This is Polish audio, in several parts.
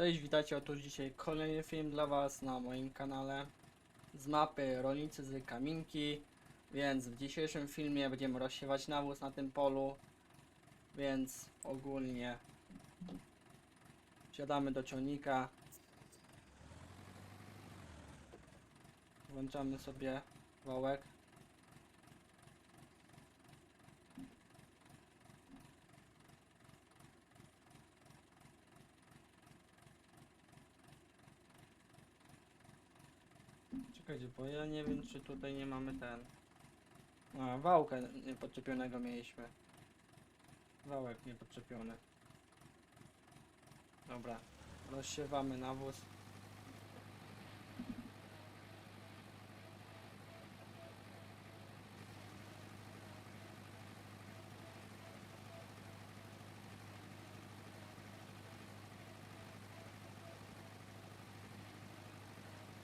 Cześć, witajcie, otóż dzisiaj kolejny film dla Was na moim kanale z mapy Rolnicy z Kaminki, więc w dzisiejszym filmie będziemy rozsiewać nawóz na tym polu, więc ogólnie wsiadamy do ciągnika, włączamy sobie wałek. Bo ja nie wiem czy tutaj nie mamy ten. A, wałkę niepoczepionego mieliśmy. Wałek niepodczepiony. Dobra, rozsiewamy nawóz.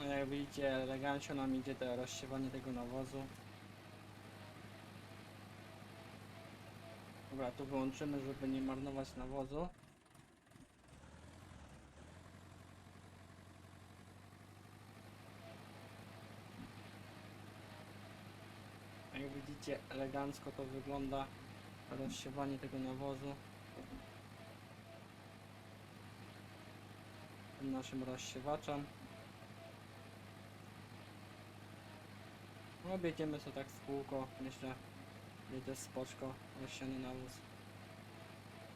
Jak widzicie, elegancio nam idzie to rozsiewanie tego nawozu. Dobra, tu wyłączymy, żeby nie marnować nawozu. Jak widzicie, elegancko to wygląda rozsiewanie tego nawozu. Tym naszym rozsiewaczem. No biegniemy sobie tak w kółko, myślę, jedzie spoczko, rozsiany nawóz.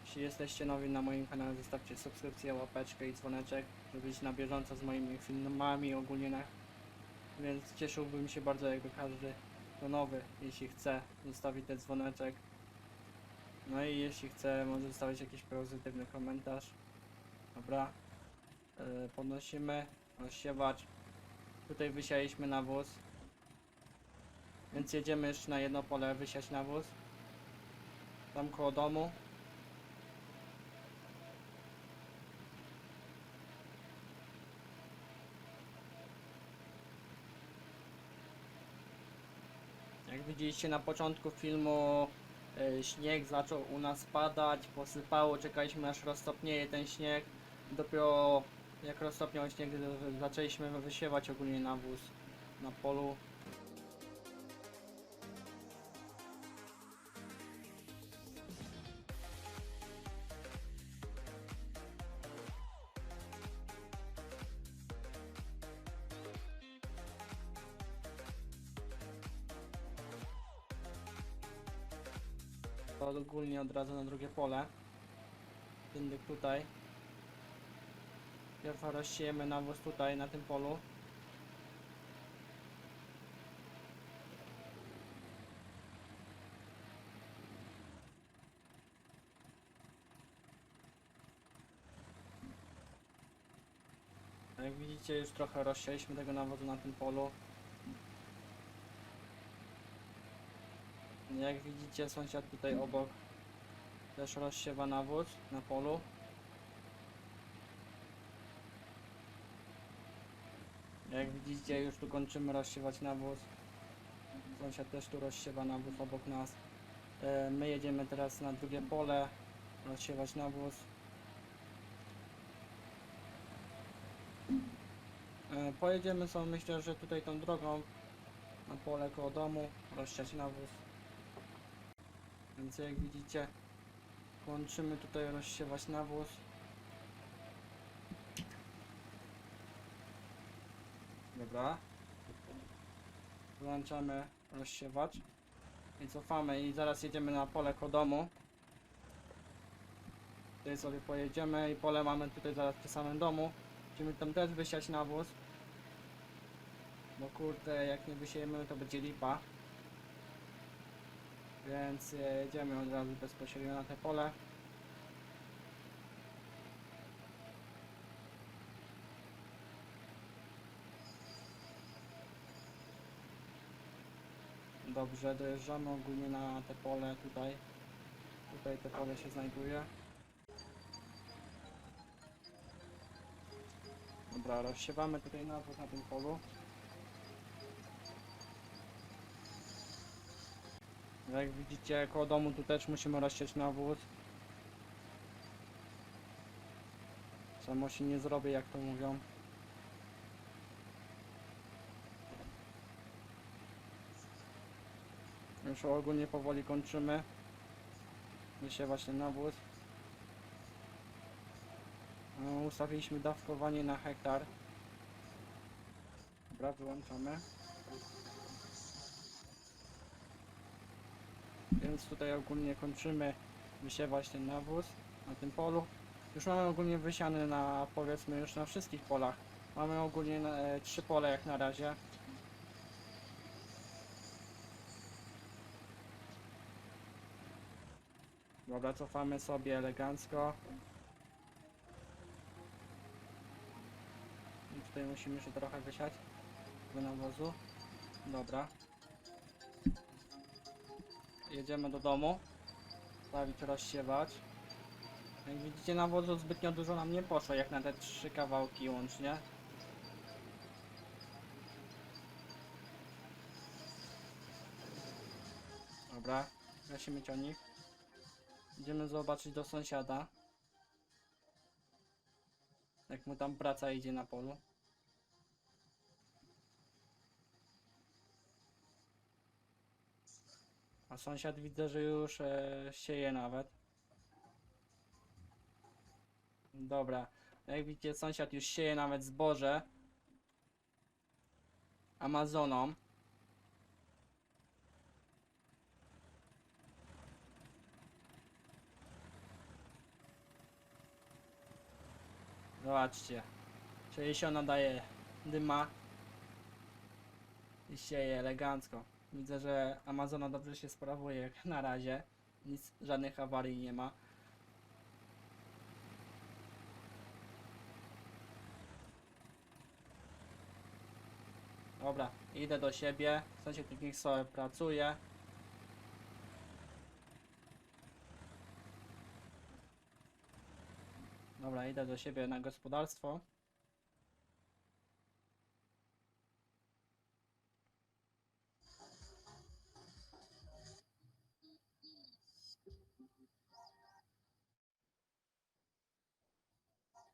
Jeśli jesteście nowi na moim kanale, zostawcie subskrypcję, łapeczkę i dzwoneczek, żeby być na bieżąco z moimi filmami ogólnie na... Więc cieszyłbym się bardzo, jakby każdy to nowy, jeśli chce, zostawić ten dzwoneczek. No i jeśli chce, może zostawić jakiś pozytywny komentarz. Dobra. Yy, podnosimy, rozsiewacz. Tutaj wysialiśmy nawóz. Więc jedziemy jeszcze na jedno pole wysiać nawóz. Tam koło domu. Jak widzieliście na początku filmu e, śnieg zaczął u nas padać, posypało, czekaliśmy aż roztopnieje ten śnieg. Dopiero jak roztopniał śnieg zaczęliśmy wysiewać ogólnie nawóz na polu. To ogólnie od razu na drugie pole. Tyndyk tutaj. Pierw rozsiejemy nawóz tutaj na tym polu. Jak widzicie już trochę rozsialiśmy tego nawozu na tym polu. Jak widzicie sąsiad tutaj obok też rozsiewa nawóz na polu. Jak widzicie już tu kończymy rozsiewać nawóz. Sąsiad też tu rozsiewa nawóz obok nas. E, My jedziemy teraz na drugie pole rozsiewać nawóz. E, Pojedziemy sobie myślę, że tutaj tą drogą na pole koło domu rozsiać nawóz. Więc jak widzicie, łączymy tutaj rozsiewać nawóz. Dobra. Włączamy rozsiewacz. I cofamy i zaraz jedziemy na pole koło domu. Tutaj sobie pojedziemy i pole mamy tutaj zaraz przy samym domu. Musimy tam też wysiać nawóz. Bo kurde, jak nie wysiejemy to będzie lipa. Więc e, jedziemy od razu bezpośrednio na te pole. Dobrze, dojeżdżamy ogólnie na te pole tutaj. Tutaj te pole się znajduje. Dobra, rozsiewamy tutaj nawóz na tym polu. Jak widzicie, koło domu tu też musimy rozsiać nawóz. Samo się nie zrobię, jak to mówią. Już ogólnie powoli kończymy. Dzisiaj właśnie nawóz. No, ustawiliśmy dawkowanie na hektar. Dobra, wyłączamy. Więc tutaj ogólnie kończymy wysiewać ten nawóz na tym polu. Już mamy ogólnie wysiany na powiedzmy już na wszystkich polach. Mamy ogólnie na, e, trzy pole jak na razie. Dobra, cofamy sobie elegancko. I tutaj musimy jeszcze trochę wysiać do nawozu. Dobra. Jedziemy do domu. Stawić rozsiewać. Jak widzicie nawozu zbytnio dużo nam nie poszło, jak na te trzy kawałki łącznie. Dobra, gasimy ciągnik. Idziemy zobaczyć do sąsiada. Jak mu tam praca idzie na polu. A sąsiad widzę, że już e, sieje nawet. Dobra. Jak widzicie, sąsiad już sieje nawet zboże. Amazoną. Zobaczcie. Czyli się ona daje dyma. I sieje elegancko. Widzę, że Amazona dobrze się sprawuje jak na razie. Nic, żadnych awarii nie ma. Dobra, idę do siebie. Sąsiad niech sobie pracuje. Dobra, idę do siebie na gospodarstwo.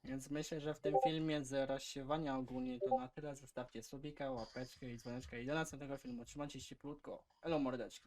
Więc myślę, że w tym filmie z rozsiewania ogólnie to na tyle. Zostawcie subika, łapeczkę i dzwoneczkę i do następnego filmu. Trzymajcie się cieplutko. Elo mordeczki.